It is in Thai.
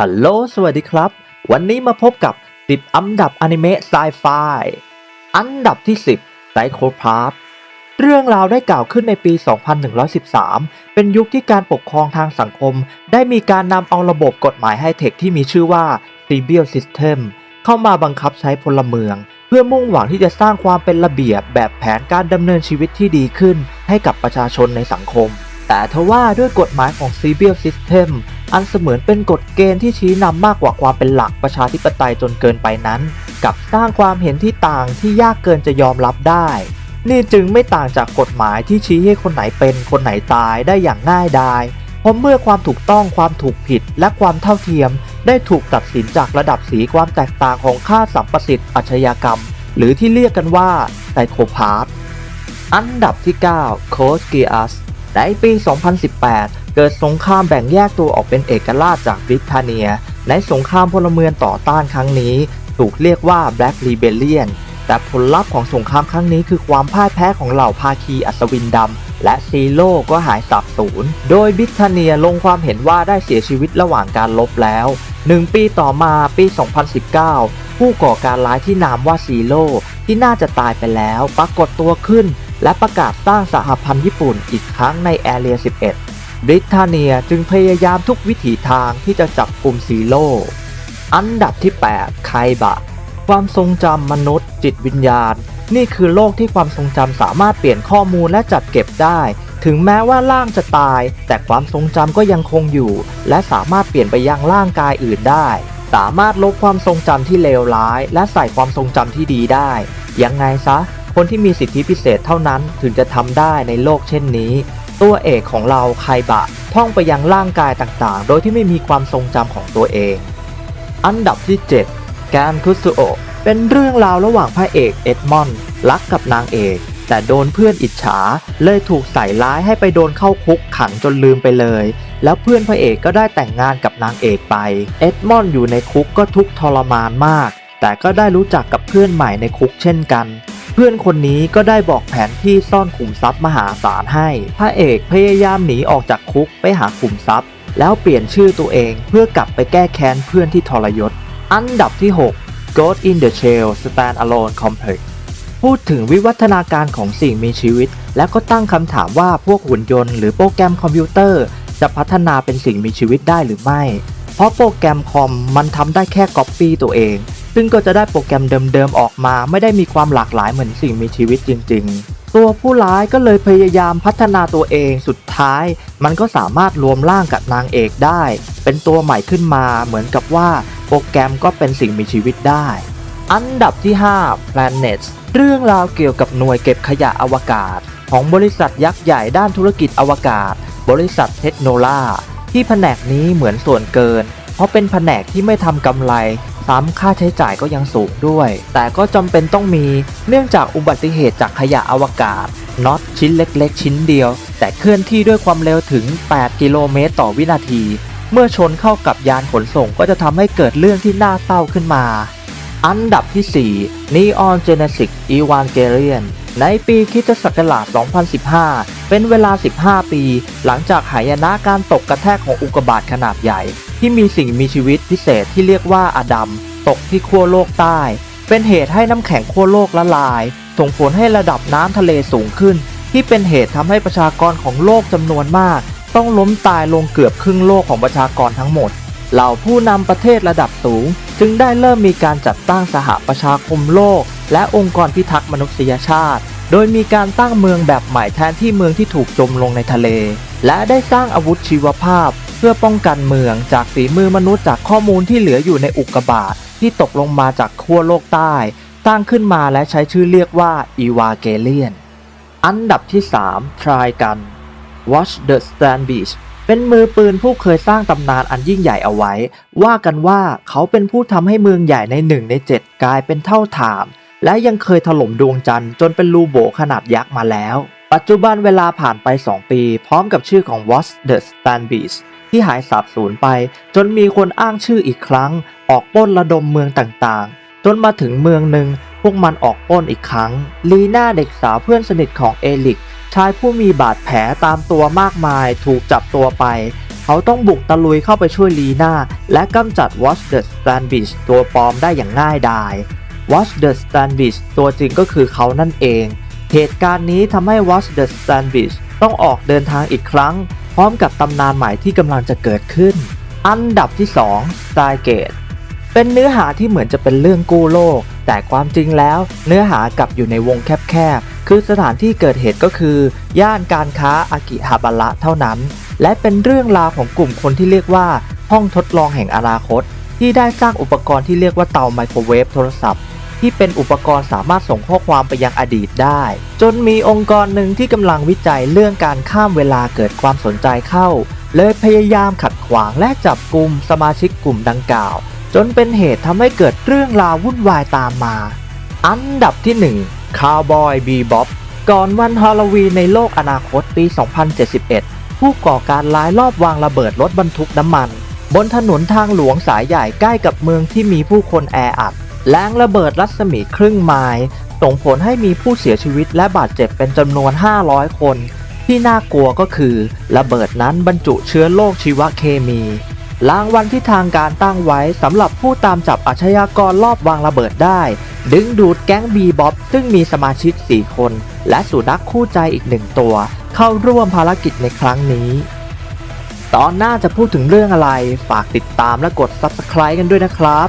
ฮัลโหล สวัสดีครับ วันนี้มาพบกับ 10 อันดับอนิเมะไซไฟ อันดับที่ 10 Psychopath เรื่องราวได้กล่าวขึ้นในปี 2113 เป็นยุคที่การปกครองทางสังคม ได้มีการนำเอาระบบกฎหมายไฮเทคที่มีชื่อว่า c i v i l System เข้ามาบังคับใช้พลเมือง เพื่อมุ่งหวังที่จะสร้างความเป็นระเบียบแบบแผนการดำเนินชีวิตที่ดีขึ้น ให้กับประชาชนในสังคม แต่ทว่าด้วยกฎหมายของ c i v i l System อันเสมือนเป็นกฎเกณฑ์ที่ชี้นำมากกว่าความเป็นหลักประชาธิปไตยจนเกินไปนั้น กับสร้างความเห็นที่ต่างที่ยากเกินจะยอมรับได้ นี่จึงไม่ต่างจากกฎหมายที่ชี้ให้คนไหนเป็นคนไหนตายได้อย่างง่ายดายเพราะเมื่อความถูกต้องความถูกผิดและความเท่าเทียม ได้ถูกตัดสินจากระดับสีความแตกต่างของค่าสัมประสิทธิ์อาชญากรรม หรือที่เรียกกันว่าไซโคพาธอันดับที่9โคสกิอัสในปี 2018 เกิดสงครามแบ่งแยกตัวออกเป็นเอกราชจากบริเตนเนีย ในสงครามพลเมืองต่อต้านครั้งนี้ ถูกเรียกว่า Black Rebellion แต่ผลลัพธ์ของสงครามครั้งนี้คือความพ่ายแพ้ของเหล่าภาคีอัศวินดำ และซีโร่ก็หายสาบสูญ โดยบริเตนเนียลงความเห็นว่าได้เสียชีวิตระหว่างการลบแล้ว 1 ปีต่อมาปี 2019 ผู้ก่อการร้ายที่นามว่าซีโร่ที่น่าจะตายไปแล้ว ปรากฏตัวขึ้น และประกาศสร้างสหพันธ์ญี่ปุ่นอีกครั้งในแอเรีย 11 บริเตนเนียจึงพยายามทุกวิถีทางที่จะจับกลุ่มซีโร่อันดับที่ 8 ไคบะ ความทรงจำมนุษย์ จิตวิญญาณ นี่คือโลกที่ความทรงจำสามารถเปลี่ยนข้อมูลและจัดเก็บได้ ถึงแม้ว่าร่างจะตาย แต่ความทรงจำก็ยังคงอยู่ และสามารถเปลี่ยนไปยังร่างกายอื่นได้ สามารถลบความทรงจำที่เลวร้าย และใส่ความทรงจำที่ดีได้ ยังไงซะ คนที่มีสิทธิพิเศษเท่านั้นถึงจะทำได้ในโลกเช่นนี้ ตัวเอกของเราไคบะ ท่องไปยังร่างกายต่างๆ โดยที่ไม่มีความทรงจำของตัวเอง อันดับที่7การคุสุโอะเป็นเรื่องราวระหว่างพระเอกเอ็ดมอนด์รักกับนางเอก แต่โดนเพื่อนอิจฉา เลยถูกใส่ร้ายให้ไปโดนเข้าคุกขังจนลืมไปเลย แล้วเพื่อนพระเอกก็ได้แต่งงานกับนางเอกไป เอ็ดมอนด์อยู่ในคุกก็ทุกทรมานมาก แต่ก็ได้รู้จักกับเพื่อนใหม่ในคุกเช่นกัน เพื่อนคนนี้ก็ได้บอกแผนที่ซ่อนขุมทรัพย์มหาศาลให้ พระเอกพยายามหนีออกจากคุกไปหาขุมทรัพย์ แล้วเปลี่ยนชื่อตัวเองเพื่อกลับไปแก้แค้นเพื่อนที่ทรยศ อันดับที่ 6 Ghost in the Shell Standalone Complex พูดถึงวิวัฒนาการของสิ่งมีชีวิต แล้วก็ตั้งคำถามว่าพวกหุ่นยนต์หรือโปรแกรมคอมพิวเตอร์ จะพัฒนาเป็นสิ่งมีชีวิตได้หรือไม่ เพราะโปรแกรมคอมมันทำได้แค่ก๊อปปี้ตัวเอง ซึ่งก็จะได้โปรแกรมเดิมๆออกมา ไม่ได้มีความหลากหลายเหมือนสิ่งมีชีวิตจริง ๆ ตัวผู้ร้ายก็เลยพยายามพัฒนาตัวเองสุดท้าย มันก็สามารถรวมร่างกับนางเอกได้ เป็นตัวใหม่ขึ้นมาเหมือนกับว่าโปรแกรมก็เป็นสิ่งมีชีวิตได้ อันดับที่ 5 Planets เรื่องราวเกี่ยวกับหน่วยเก็บขยะอวกาศ ของบริษัทยักษ์ใหญ่ด้านธุรกิจอวกาศ บริษัทเทคโนโลยที่แผนกนี้เหมือนส่วนเกิน เพราะเป็นแผนกที่ไม่ทำกำไร ซ้ำค่าใช้จ่ายก็ยังสูงด้วย แต่ก็จำเป็นต้องมีเนื่องจากอุบัติเหตุจากขยะอวกาศน็อตชิ้นเล็กๆ ชิ้นเดียว แต่เคลื่อนที่ด้วยความเร็วถึง 8 กิโลเมตรต่อวินาที เมื่อชนเข้ากับยานขนส่งก็จะทำให้เกิดเรื่องที่น่าเศร้าขึ้นมา อันดับที่ 4 Neon Genesis Evangelion ในปีคริสตศักราช 2015 เป็นเวลา 15 ปี หลังจากหายนะการตกกระแทกของอุกกาบาตขนาดใหญ่ ที่มีสิ่งมีชีวิตพิเศษที่เรียกว่าอดัมตกที่ขั้วโลกใต้ เป็นเหตุให้น้ำแข็งขั้วโลกละลาย ส่งผลให้ระดับน้ำทะเลสูงขึ้น ที่เป็นเหตุทำให้ประชากรของโลกจำนวนมาก ต้องล้มตายลงเกือบครึ่งโลกของประชากรทั้งหมด เหล่าผู้นำประเทศระดับสูง จึงได้เริ่มมีการจัดตั้งสหประชาคมโลก และองค์กรพิทักษ์มนุษยชาติ โดยมีการตั้งเมืองแบบใหม่แทนที่เมืองที่ถูกจมลงในทะเล และได้สร้างอาวุธชีวภาพ พื่อป้องกันเมืองจากฝีมือมนุษย์จากข้อมูลที่เหลืออยู่ในอุกกาบาตที่ตกลงมาจากขั้วโลกใต้สร้งขึ้นมาและใช้ชื่อเรียกว่าอีวาเกเลียน อันดับที่ 3 ทรายกัน Watch the Stand Beach เป็นมือปืนผู้เคยสร้างตำนานอันยิ่งใหญ่เอาไว้ ว่ากันว่าเขาเป็นผู้ทำให้เมืองใหญ่ในหนึ่งในเจ็ดกลายเป็นเท่าฐาน และยังเคยถล่มดวงจันทร์จนเป็นรูโบขนาดยักษ์มาแล้ว ปัจจุบันเวลาผ่านไป 2 ปี พร้อมกับชื่อของ Watch the Stand Beach ที่หายสาบสูญไป จนมีคนอ้างชื่ออีกครั้ง ออกปล้นระดมเมืองต่างๆ จนมาถึงเมืองหนึ่งพวกมันออกปล้นอีกครั้ง ลีน่าเด็กสาวเพื่อนสนิทของเอลิกชายผู้มีบาดแผลตามตัวมากมายถูกจับตัวไป เขาต้องบุกตะลุยเข้าไปช่วยลีน่า และกำจัด Watch the Stanbridge ตัวปลอมได้อย่างง่ายดาย Watch the Stanbridge ตัวจริงก็คือเขานั่นเอง เหตุการณ์นี้ทำให้ Watch the Stanbridge ต้องออกเดินทางอีกครั้ง พร้อมกับตำนานใหม่ที่กำลังจะเกิดขึ้น อันดับที่2 Stargate เป็นเนื้อหาที่เหมือนจะเป็นเรื่องกู้โลก แต่ความจริงแล้ว เนื้อหากลับอยู่ในวงแคบๆ คือสถานที่เกิดเหตุก็คือ ย่านการค้าอากิฮาบาระเท่านั้น และเป็นเรื่องราวของกลุ่มคนที่เรียกว่า ห้องทดลองแห่งอนาคต ที่ได้สร้างอุปกรณ์ที่เรียกว่าเตาไมโครเวฟโทรศัพท์ ที่เป็นอุปกรณ์สามารถส่งข้อความไปยังอดีตได้ จนมีองค์กรหนึ่งที่กำลังวิจัยเรื่องการข้ามเวลาเกิดความสนใจเข้า เลยพยายามขัดขวางและจับกลุ่มสมาชิกกลุ่มดังกล่าว จนเป็นเหตุทำให้เกิดเรื่องราววุ่นวายตามมา อันดับที่1 Cowboy Bebop ก่อนวันฮาโลวีนในโลกอนาคตปี 2071 ผู้ก่อการร้ายรอบวางระเบิดรถบรรทุกน้ำมัน บนถนนทางหลวงสายใหญ่ใกล้กับเมืองที่มีผู้คนแออัด แรงระเบิดรัศมีครึ่งไมล์ส่งผลให้มีผู้เสียชีวิตและบาดเจ็บเป็นจำนวน 500 คน ที่น่ากลัวก็คือ ระเบิดนั้นบรรจุเชื้อโรคชีวเคมีรางวัลที่ทางการตั้งไว้สำหรับผู้ตามจับอาชญากรรอบวางระเบิดได้ ดึงดูดแก๊งบีบ๊อบซึ่งมีสมาชิก 4 คน และสุนัขคู่ใจอีกหนึ่งตัว เข้าร่วมภารกิจในครั้งนี้ ตอนหน้าจะพูดถึงเรื่องอะไร ฝากติดตามและกด Subscribe กันด้วยนะครับ